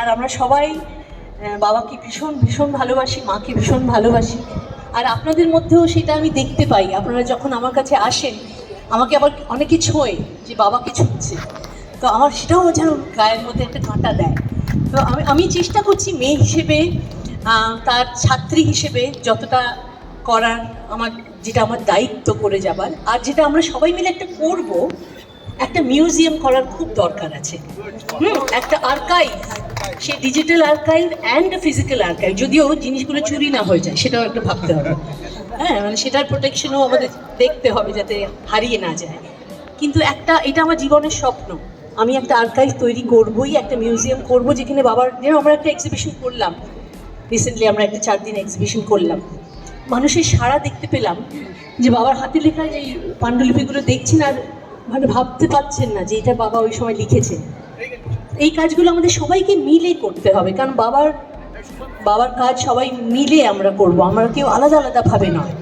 আর আমরা সবাই বাবাকে ভীষণ ভীষণ ভালোবাসি, মাকে ভীষণ ভালোবাসি। আর আপনাদের মধ্যেও সেটা আমি দেখতে পাই। আপনারা যখন আমার কাছে আসেন, আমাকে আবার অনেকে ছোঁয় যে বাবাকে ছুঁচ্ছে। তো আমার সেটাও যেন গায়ের মধ্যে একটা কাঁটা দেয়। তো আমি আমি চেষ্টা করছি মেয়ে হিসেবে তার ছাত্রী হিসেবে যতটা করার আমার, যেটা আমার দায়িত্ব করে যাবার। আর যেটা আমরা সবাই মিলে একটা করব, একটা মিউজিয়াম করার খুব দরকার আছে। হুম, একটা archive say digital archive and physical archive যদিও জিনিসগুলো চুরি না হয়ে যায়, সেটাও একটু ভাবতে হবে। হ্যাঁ মানে সেটার প্রোটেকশনও আমাদের দেখতে হবে যাতে হারিয়ে না যায়। কিন্তু একটা, এটা আমার জীবনের স্বপ্ন। আমি একটা আর্কাইভ তৈরি করবই, একটা মিউজিয়াম করব যেখানে বাবার, যেন আমরা একটা এক্সিবিশন করলাম। রিসেন্টলি আমরা একটা চার দিন এক্সিবিশন করলাম। মানুষের সারা দেখতে পেলাম যে বাবার হাতে লেখা যে পাণ্ডুলিপিগুলো দেখছেন আর মানে ভাবতে পারছেন না যে এটা বাবা ওই সময় লিখেছেন এই কাজগুলো আমাদের সবাইকে মিলে করতে হবে, কারণ বাবার বাবার কাজ সবাই মিলে আমরা করব, আমরা কেউ আলাদা আলাদা ভাবে নয়।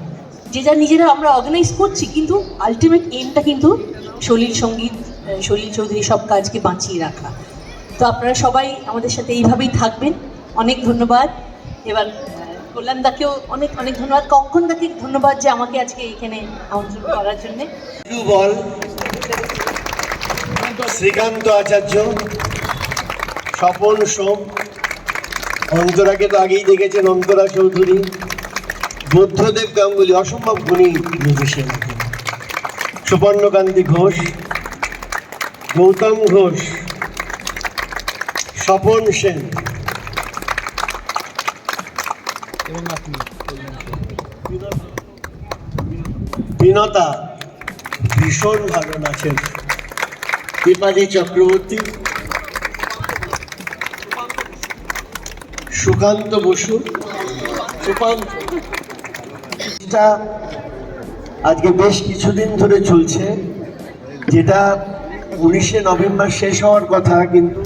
যে যা নিজেরা আমরা অর্গানাইজ করছি, কিন্তু আলটিমেট এইমটা কিন্তু সলিল সংগীত সলিল চৌধুরী সব কাজকে বাঁচিয়ে রাখা। তো আপনারা সবাই আমাদের সাথে এইভাবেই থাকবেন। অনেক ধন্যবাদ। এবার কল্যাণদাকেও অনেক অনেক ধন্যবাদ। কঙ্কনদাকে ধন্যবাদ যে আমাকে আজকে এখানে আমন্ত্রণ করার জন্যে। শ্রীকান্ত আচার্য। স্বপন সোম। অন্তরাকে তো আগেই দেখেছেন অন্তরা চৌধুরী। বুদ্ধদেব গাঙ্গুলি, অসম্ভব গুণী মিউজিশিয়ান সুপর্ণকান্তি ঘোষ, গৌতম ঘোষ, স্বপন সেন। বিনতা, ভীষণ ভালো নাচেন দীপালি চক্রবর্তী। সুকান্ত বসু। সুকান্ত। যেটা আজকে বেশ কিছুদিন ধরে চলছে, যেটা উনিশে নভেম্বর শেষ হওয়ার কথা, কিন্তু